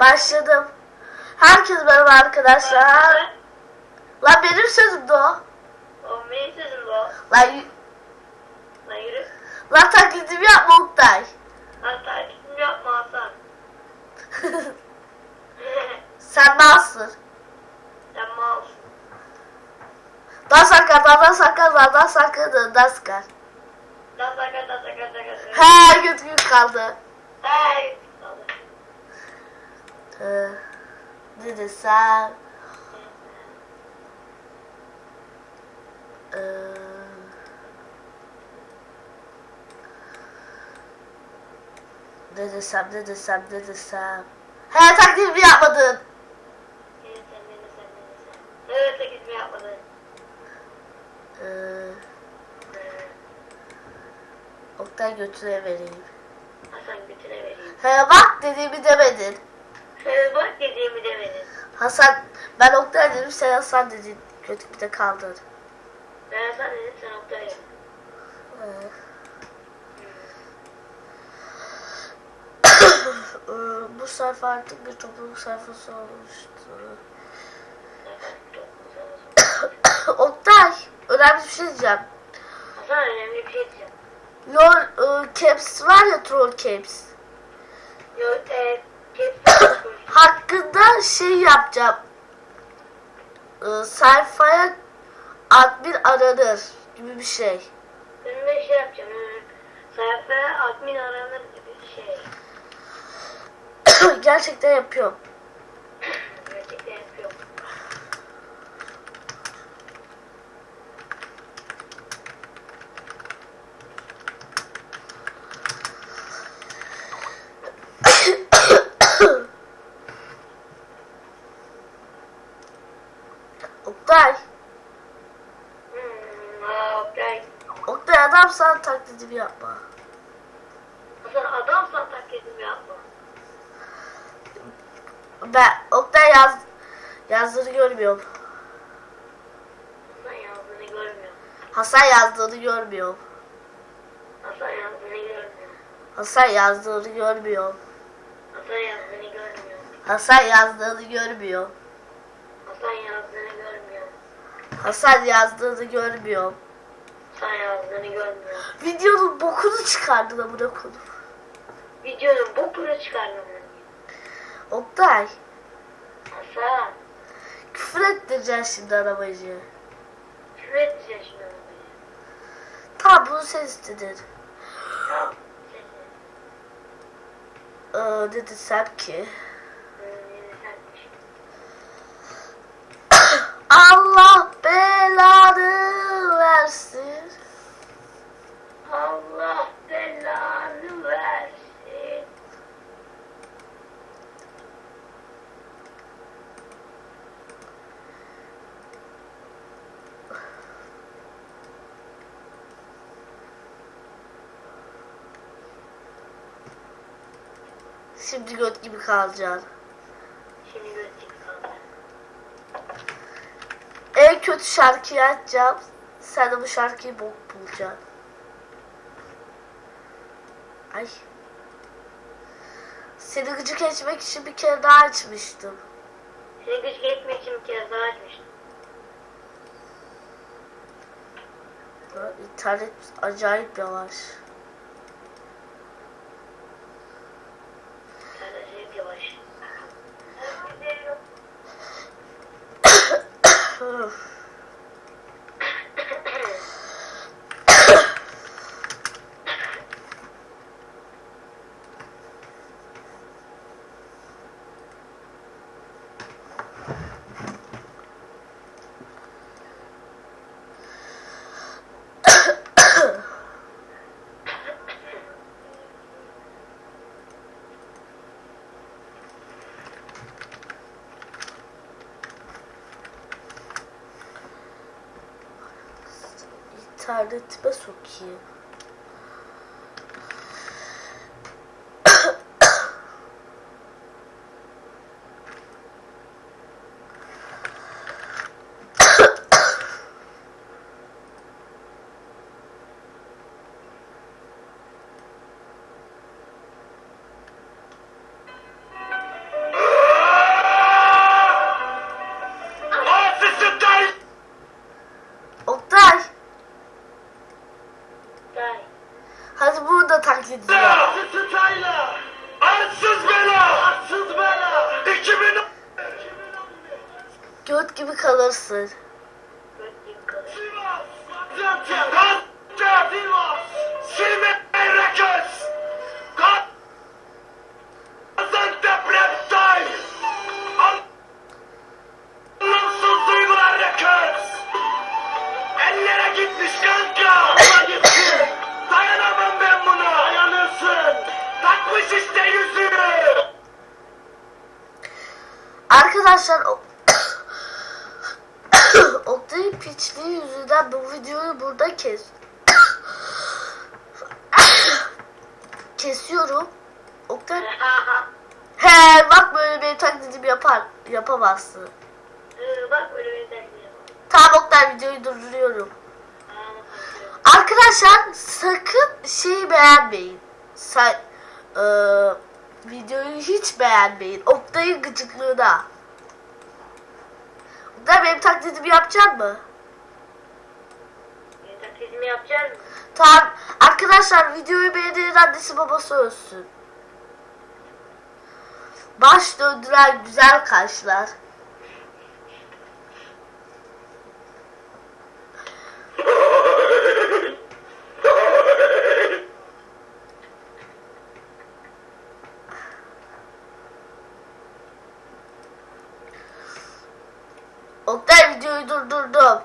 Başladım. Herkes merhaba arkadaşlar. Lan benim sözümdü o. O benim sözüm bu. Lan, y- Lan yürü. lan taklidimi yapma Oktay. Lan takipimi yapma Hasan. Sen nasılsın? Sen malsın. Dan sakar, dan sakar, dan sakar, dan sakar. Lan sakar lan sakar sakar. He göt gün kaldı. Hey. De de 是日的山，嗯，日的山，日的山，日的山，hayal taklidi mi yapmadın? Evet, sen beni sen beni sen. Evet, taklidi mi yapmadın? Ee, Oktay götüne vereyim. Hasan götüne vereyim. He bak dediğimi demedin. Bak dediğimi demedin. Hasan ben Oktay dedim sen Hasan dedin. Kötü bir de kaldın. Ben Hasan dedim sen Oktay dedin. Ee, Bu sayfa artık bir topluluk sayfası olmuştu. Oktay, önemli bir şey diyeceğim. Hasan önemli bir şey diyeceğim. LOL e, Caps var ya Troll Caps. Yo, e, Hakkında şey yapacağım. E, sayfaya admin aranır gibi bir şey. Ben de şey yapacağım. e, Sayfaya admin aranır gibi bir şey. Gerçekten yapıyorum. Gerçekten yapıyorum. Oktay, Hmm, Oktay. Oktay adam sana taklidimi yapma. Hasan adamsan taklidimi yapma. Ben Oktay yaz yazdığını görmüyorum. Hasan yazdığını görmüyorum. Hasan yazdığını görmüyorum. Hasan yazdığını görmüyorum. Hasan yazdığını görmüyorum. Hasan yazdığını görmüyorum. Hasan yazdığını görmüyorum. Hasan yazdığını görmüyorum. Hasan yazdığını görmüyorum. Hasan yazdığını görmüyorum. Videonun bokunu çıkardın amına koyayım. Videonun bokunu çıkardım ben. Oktay, Hasan. küfür ettireceksin şimdi arabacıya. Küfür edeceğim şimdi arabayı. Tamam bunu sen istedin. Tamam. Ee, dedi sen ki. Allah belanı versin. Allah belanı versin. Şimdi göt gibi kalacaksın. Şimdi gözlük kaldı. En kötü şarkıyı açacağım. Sen de bu şarkıyı bok bulacaksın. Ay. Seni gıcık etmek için bir kere daha açmıştım. Seni güç geçmek için bir kez daha açmıştım. İnternet acayip yavaş. sardığı tıpa sokayım. taciz. Sıtayla! Arsız bela! Arsız bela! 2000 Göt gibi kalırsın. Sivas! Sivas! Sivas! Sivas! Arkadaşlar. Oktay'ın piçliği yüzünden bu videoyu burada kes. Kesiyorum. Oktay... He bak böyle bir taklidimi yapar. Yapamazsın. Ee, Bak böyle bir. Tamam Oktay videoyu durduruyorum. Arkadaşlar sakın şeyi beğenmeyin. Sa Ee, videoyu hiç beğenmeyin. Oktay'ın gıcıklığına. Oktay benim taklidimi yapacak mı? Taklidimi yapacak mısın? Tamam. Arkadaşlar videoyu beğenenin annesi babası ölsün. Baş döndüren güzel kaşlar. Oktay videoyu durdurdum.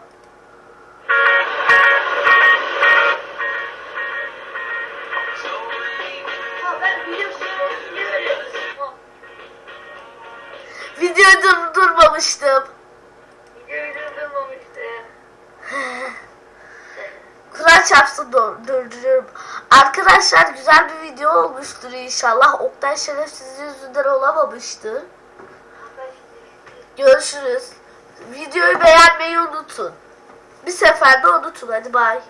Videoyu durdurmamıştım. Videoyu durdurmamıştı. Kur'an çarpsın dur- durduruyorum. Arkadaşlar güzel bir video olmuştur inşallah. Oktay şerefsiz yüzünden olamamıştı. Görüşürüz. Videoyu beğenmeyi unutun. Bir seferde unutun. Hadi bay.